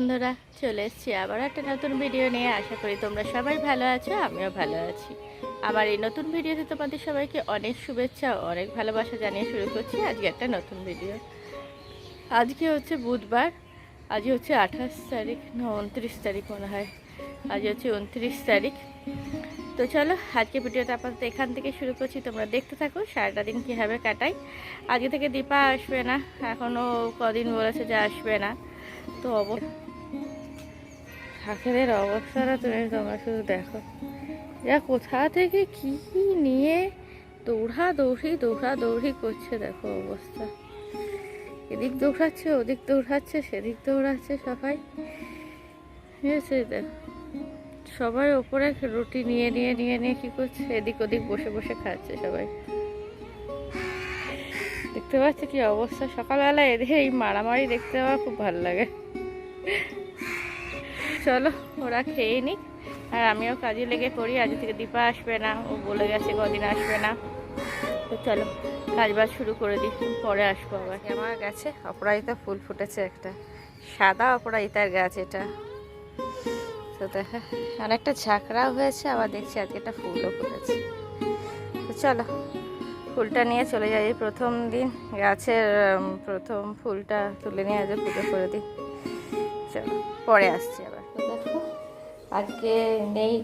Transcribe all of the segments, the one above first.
বন্ধুরা, চলে এসেছি আবার একটা নতুন ভিডিও নিয়ে। আশা করি তোমরা সবাই ভালো আছো, আমিও ভালো আছি। আমার এই নতুন ভিডিওতে তোমাদের সবাইকে অনেক শুভেচ্ছা অনেক ভালোবাসা জানিয়ে শুরু করছি আজকে একটা নতুন ভিডিও আজকে হচ্ছে বুধবার, আজ হচ্ছে আঠাশ তারিখ, না, উনত্রিশ তারিখ মনে হয়। আজ হচ্ছে উনত্রিশ তারিখ। তো চলো, আজকে ভিডিওটা আপাতত এখান থেকে শুরু করছি। তোমরা দেখতে থাকো, সারাটা দিন কীভাবে কাটাই। আজকে থেকে দীপা আসবে না এখনও কদিন বলেছে যে আসবে না। তো অব শাকেদের অবস্থাটা তুমি তোমরা শুধু দেখো। যা কোথা থেকে কি নিয়ে দৌড়া দৌড়ি দৌড়া দৌড়ি করছে দেখো অবস্থা। এদিক দৌড়াচ্ছে, ওদিক দৌড়াচ্ছে, সেদিক দৌড়াচ্ছে সবাই। ঠিক দেখো। সবাই ওপরে রুটি নিয়ে নিয়ে নিয়ে নিয়ে কি করছে? এদিক ওদিক বসে বসে খাচ্ছে সবাই। দেখতে পাচ্ছি কি অবস্থা? সকালবেলা এদের এই মারামারি দেখতে আমার খুব ভালো লাগে। চলো, ওরা খেয়ে নিক। আর আমিও কাজে লেগে পড়ি, আজ থেকে দীপা আসবে না, ও বলে গেছে কদিন আসবে না। তো চলো কাজ বাজ শুরু করে দিই, পরে আসব আবার। আমার গাছে অপরাজিতা ফুল ফুটেছে একটা, সাদা অপরাজিতার গাছ এটা। তো দেখা, অনেকটা ঝাঁকড়াও হয়েছে, আবার দেখছি আজকে একটা ফুলও ফুটেছে। তো চলো, ফুলটা নিয়ে চলে যাই প্রথম দিন গাছের প্রথম ফুলটা তুলে নিয়ে আজ পুজো করে দিই। চলো, পরে আসছি আবার। আজকে নেই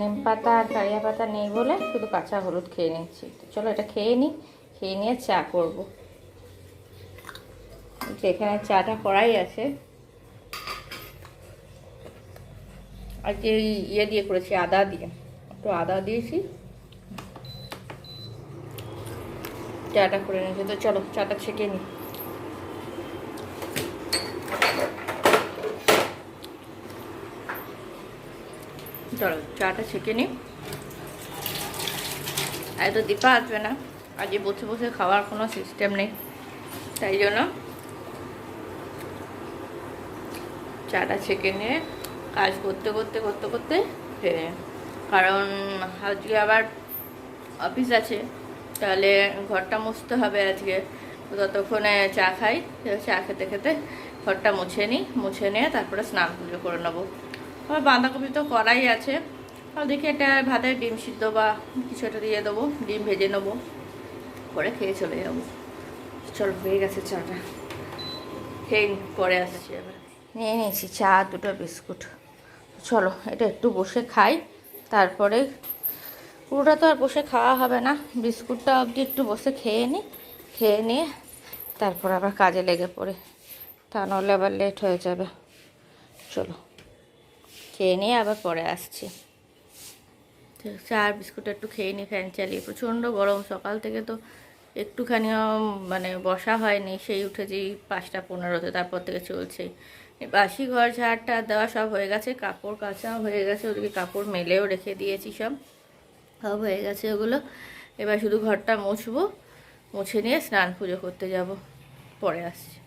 নিম পাতা আর কারিয়া পাতা নেই বলে শুধু কাঁচা হলুদ খেয়ে নিচ্ছি। তো চলো এটা খেয়ে নিই খেয়ে নিয়ে চা করব। এখানে চাটা করাই আছে। আজকে ইয়ে দিয়ে করেছি, আদা দিয়ে। একটু আদা দিয়েছি। চাটা করে নিয়েছি। তো চলো, চাটা ছেঁকে নিই চলো, চাটা ছেঁকে নিই। এত দীপা আসবে না আজকে বসে বসে খাওয়ার কোনো সিস্টেম নেই, তাই জন্য চাটা ছেঁকে নিয়ে কাজ করতে করতে করতে করতে ফেরে কারণ আজকে আবার অফিস আছে, তাহলে ঘরটা মুছতে হবে আজকে। তো ততক্ষণে চা খাই তো চা খেতে খেতে ঘরটা মুছে নিই, মুছে নিয়ে তারপরে স্নান পুজো করে নেব। আমার বাঁধাকপি তো করাই আছে। আর দেখি একটা ভাতে ডিম সিদ্ধ বা কিছু একটা দিয়ে দেবো, ডিম ভেজে নেব, করে খেয়ে চলে যাব। চল, হয়ে গেছে চাটা। খেয়ে পরে আসছি এবার নিয়ে নিয়েছি চা, দুটো বিস্কুট। চলো, এটা একটু বসে খাই, তারপরে পুরোটা তো আর বসে খাওয়া হবে না। বিস্কুটটা অবধি একটু বসে খেয়ে নিই খেয়ে নিয়ে তারপর আবার কাজে লেগে পড়ে। তা নাহলে আবার লেট হয়ে যাবে। চলো। খেয়ে নিয়ে আবার পরে আসছি। চা আর বিস্কুট একটু খেয়ে নিই ফ্যান চালিয়ে, প্রচণ্ড গরম। সকাল থেকে তো একটুখানিও মানে বসা হয়নি। সেই উঠেছি পাঁচটা পনেরোতে, তারপর থেকে চলছে। বাসি ঘর ঝাড়টা দেওয়া সব হয়ে গেছে। কাপড় কাচাও হয়ে গেছে, ওদিকে কাপড় মেলেও রেখে দিয়েছি সব। সব হয়ে গেছে ওগুলো। এবার শুধু ঘরটা মুছবো, মুছে নিয়ে স্নান পুজো করতে যাব। পরে আসছি।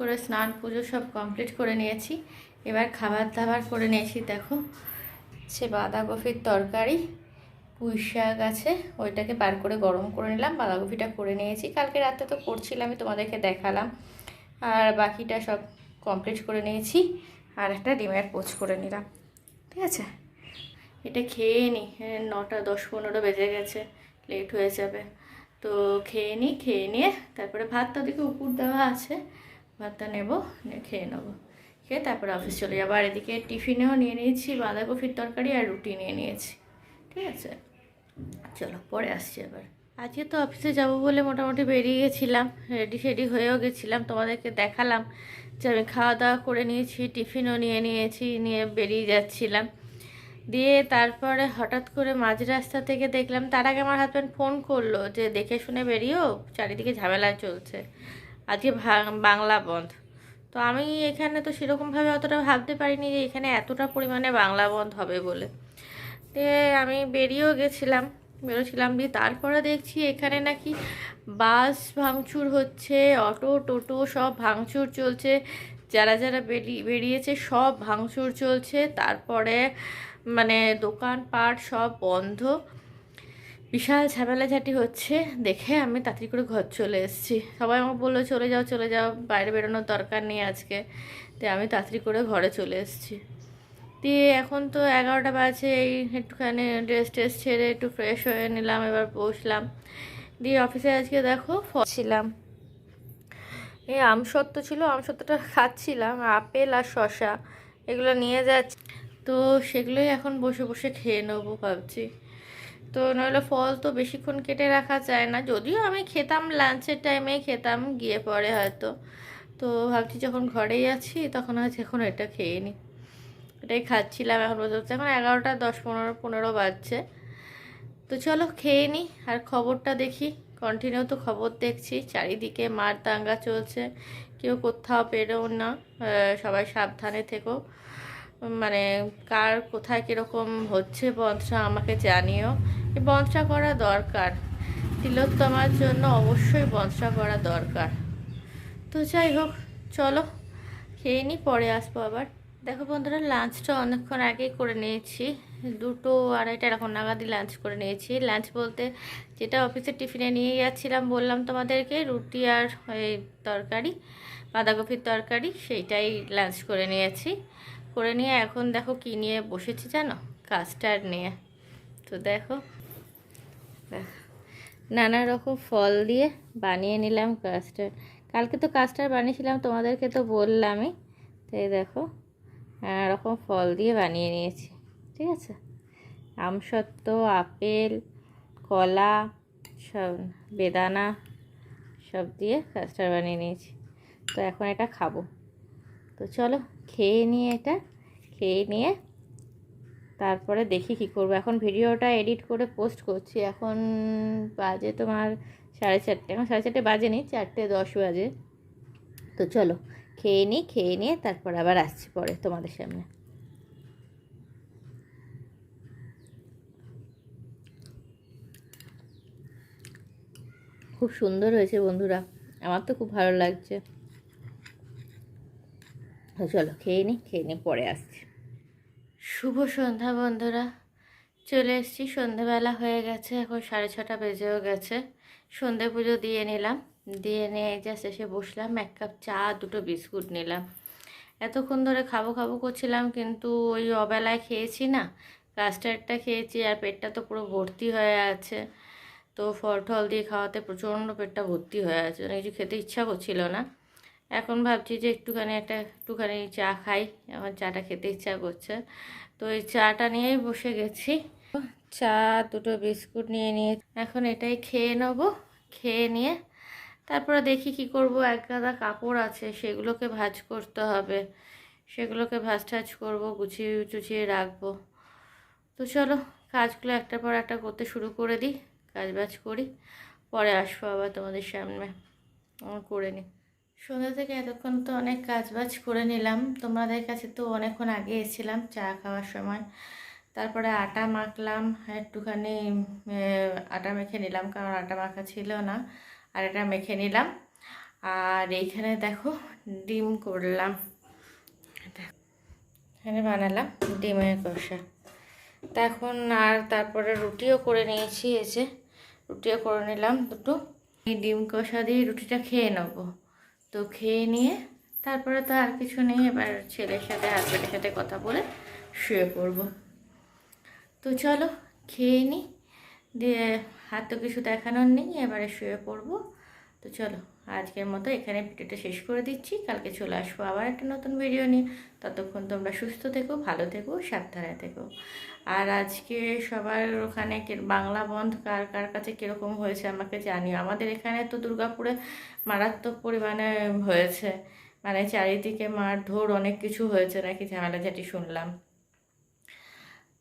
করে স্নান পুজো সব কমপ্লিট করে নিয়েছি। এবার খাবার দাবার করে নিয়েছি দেখো। সে বাঁধাকপির তরকারি পুঁই শাক আছে ওইটাকে বার করে গরম করে নিলাম বাঁধাকপিটা করে নিয়েছি। কালকে রাতে তো করছিলামই তোমাদেরকে দেখালাম। আর বাকিটা সব কমপ্লিট করে নিয়েছি আর একটা ডিমের পোচ করে নিলাম। ঠিক আছে? এটা খেয়ে নিই হ্যাঁ, নটা দশ পনেরো বেজে গেছে লেট হয়ে যাবে। তো খেয়ে নিই খেয়ে নিয়ে তারপরে ভাতটা ওদিকে উপর দেওয়া আছে। ভাতটা নেব খেয়ে নেব। খেয়ে তারপরে অফিস চলে যাব। আর এদিকে টিফিনেও নিয়ে নিয়েছি, বাঁধাকপির তরকারি আর রুটি নিয়ে নিয়েছি। ঠিক আছে? চলো, পরে আসছি এবার আজকে তো অফিসে যাব বলে মোটামুটি বেরিয়ে গেছিলাম রেডি শেডি হয়েও গেছিলাম, তোমাদেরকে দেখালাম। যে আমি খাওয়া দাওয়া করে নিয়েছি, টিফিনও নিয়ে নিয়েছি, নিয়ে বেরিয়ে যাচ্ছিলাম। দিয়ে তারপরে হঠাৎ করে মাঝ রাস্তা থেকে দেখলাম, তার আগে আমার হাজব্যান্ড ফোন করল যে, দেখে শুনে বেরিয়েও চারিদিকে ঝামেলা চলছে। আজকে বাংলা বন্ধ। তো আমি এখানে তো সেরকমভাবে অতটা ভাবতে পারিনি যে এখানে এতটা পরিমাণে বাংলা বন্ধ হবে বলে। তে আমি বেরিয়েও গেছিলাম বেরোছিলাম দিয়ে তারপরে দেখছি এখানে নাকি বাস ভাঙচুর হচ্ছে, অটো, টোটো সব ভাঙচুর চলছে। যারা যারা বেরিয়ে বেরিয়েছে সব ভাঙচুর চলছে। তারপরে মানে দোকানপাট সব বন্ধ। বিশাল ঝামেলাঝাটি হচ্ছে দেখে আমি তাড়াতাড়ি করে ঘর চলে এসেছি। সবাই আমাকে বলল চলে যাও চলে যাও বাইরে বেরোনোর দরকার নেই আজকে। তো আমি তাড়াতাড়ি করে ঘরে চলে এসেছি। দিয়ে এখন তো এগারোটা বাজে এই একটুখানি ড্রেস ট্রেস ছেড়ে একটু ফ্রেশ হয়ে নিলাম এবার বসলাম। দিয়ে অফিসে আজকে দেখো ছিলাম। এই আমসত্ত্ব ছিল আমসত্ত্বটা খাচ্ছিলাম আপেল আর শশা এগুলো নিয়ে যাচ্ছি। তো সেগুলোই এখন বসে বসে খেয়ে নেব ভাবছি। তো নইলে ফল তো বেশিক্ষণ কেটে রাখা যায় না। যদিও আমি খেতাম লাঞ্চের টাইমে খেতাম, গিয়ে পরে হয়তো। তো ভাবছি যখন ঘরেই আছি, তখন আজ এখন এটা খেয়ে নিই এটাই খাচ্ছিলাম এখন পর্যন্ত। এখন এগারোটা, দশ, পনেরো পনেরো বাজছে। তো চলো খেয়ে নিই আর খবরটা দেখি। কন্টিনিউ তো খবর দেখছি। চারিদিকে মার দাঙ্গা চলছে। কেউ কোথাও পেরো না। সবাই সাবধানে থেকো। মানে কার কোথায় কীরকম হচ্ছে বন্ধটা আমাকে জানিও। বন্ধটা করা দরকার। তিলোত্তমার জন্য অবশ্যই বন্ধটা করা দরকার। তো যাই হোক চলো খেয়ে নিই পরে আসব আবার। দেখো বন্ধুরা লাঞ্চটা অনেকক্ষণ আগেই করে নিয়েছি। দুটো আড়াইটা এরকম নাগাদই লাঞ্চ করে নিয়েছি। লাঞ্চ বলতে যেটা অফিসের টিফিনে নিয়ে যাচ্ছিলাম বললাম তোমাদেরকে রুটি আর তরকারি বাঁধাকপির তরকারি সেইটাই লাঞ্চ করে নিয়েছি। করে নিয়ে এখন দেখো কী নিয়ে বসেছি জানো? কাস্টার্ড নিয়ে। তো দেখো, নানা রকম ফল দিয়ে বানিয়ে নিলাম কাস্টার্ড কালকে তো কাস্টার্ড বানিয়েছিলাম, তোমাদেরকে তো বললামই। তো এই দেখো, নানা রকম ফল দিয়ে বানিয়ে নিয়েছি, ঠিক আছে? আমসত্ত্ব আপেল, কলা, সব বেদানা, সব দিয়ে কাস্টার্ড বানিয়ে নিয়েছি। তো এখন এটা খাব। তো চলো, খেয়ে নিয়ে এটা, খেয়ে নিয়ে তারপরে দেখি কি করব। এখন ভিডিওটা এডিট করে পোস্ট করছি। এখন বাজে তোমার সাড়ে চারটে। এখন সাড়ে চারটে বাজে বাজেনি, চারটে দশ বাজে। তো চলো, খেয়ে নিই খেয়ে নিয়ে তারপর আবার আসছি পরে তোমাদের সামনে। খুব সুন্দর হয়েছে বন্ধুরা। আমার তো খুব ভালো লাগছে। চলো, খেয়ে নিই খেয়ে নিই পরে আসছি। শুভ সন্ধ্যা বন্ধুরা। চলে এসেছি সন্ধ্যাবেলা হয়ে গেছে, এখন সাড়ে ছটা বেজেও গেছে। সন্ধে পুজো দিয়ে নিলাম, দিয়ে নিয়ে জাস্ট এসে বসলাম, এক কাপ চা, দুটো বিস্কুট নিলাম। এতক্ষণ ধরে খাব খাব করছিলাম, কিন্তু ওই অবেলায় খেয়েছি না, কাস্টার্ডটা খেয়েছি, আর পেটটা তো পুরো ভর্তি হয়ে আছে। তো ফল টল দিয়ে খাওয়াতে প্রচণ্ড পেটটা ভর্তি হয়ে আছে মানে কিছু খেতে ইচ্ছা করছিল না। এখন ভাবছি যে একটুখানি একটা, একটুখানি চা খাই। আমার চাটা খেতে ইচ্ছা করছে। তো এই চাটা নিয়েই বসে গেছি। চা, দুটো বিস্কুট নিয়ে নিয়ে এখন এটাই খেয়ে নেব। খেয়ে নিয়ে তারপরে দেখি কি করব। এক গাদা কাপড় আছে, সেগুলোকে ভাঁজ করতে হবে। সেগুলোকে ভাজ টাজ করব, গুছিয়ে টুছিয়ে রাখব। তো চলো, কাজগুলো একটার পর একটা করতে শুরু করে দিই। কাজ বাজ করি, পরে আসব আবার তোমাদের সামনে। করে নিই সন্ধ্যা থেকে এতক্ষণ তো অনেক কাজ বাজ করে নিলাম। তোমাদের কাছে তো অনেকক্ষণ আগে এসেছিলাম চা খাওয়ার সময়। তারপরে আটা মাখলাম, একটুখানি আটা মেখে নিলাম, কারণ আটা মাখা ছিল না, আর এটা মেখে নিলাম। আর এইখানে দেখো, ডিম করলাম। এখানে বানালাম ডিমের কষা। তা এখন আর তারপরে রুটিও করে নিয়েছি এসে রুটিও করে নিলাম দুটো। এই ডিম কষা দিয়ে রুটিটা খেয়ে নেব। তো খেয়ে নিয়ে তারপরে তো আর কিছু নেই, এবার ছেলের সাথে হাজব্যান্ডের সাথে কথা বলে শুয়ে পড়ব। তো চলো, খেয়ে নিই দিয়ে হাত তো কিছু দেখানোর নেই, এবারে শুয়ে পড়ব। তো চলো, আজকের মতো এখানে ভিডিওটা শেষ করে দিচ্ছি। কালকে চলে আসব আবার একটা নতুন ভিডিও নিয়ে। ততক্ষণ তোমরা সুস্থ থেকো, ভালো থেকো, সাবধানে থেকো। আর আজকে সবার ওখানে বাংলা বন্ধ কার কার কাছে কীরকম হয়েছে আমাকে জানিও। আমাদের এখানে তো দুর্গাপুরে মারাত্মক পরিমাণে হয়েছে। মানে চারিদিকে মারধর অনেক কিছু হয়েছে নাকি ঝামেলাঝাটি শুনলাম।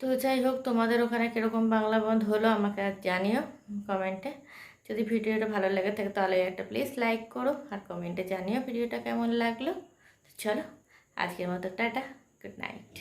তো যাই হোক, তোমাদের ওখানে কীরকম বাংলা বন্ধ হলো আমাকে জানিও কমেন্টে। যদি ভিডিওটা ভালো লাগে থাকে তাহলে একটা প্লিজ লাইক করো আর কমেন্টে জানিও ভিডিওটা কেমন লাগল। তো চলো, আজকের মতো টাটা, গুড নাইট।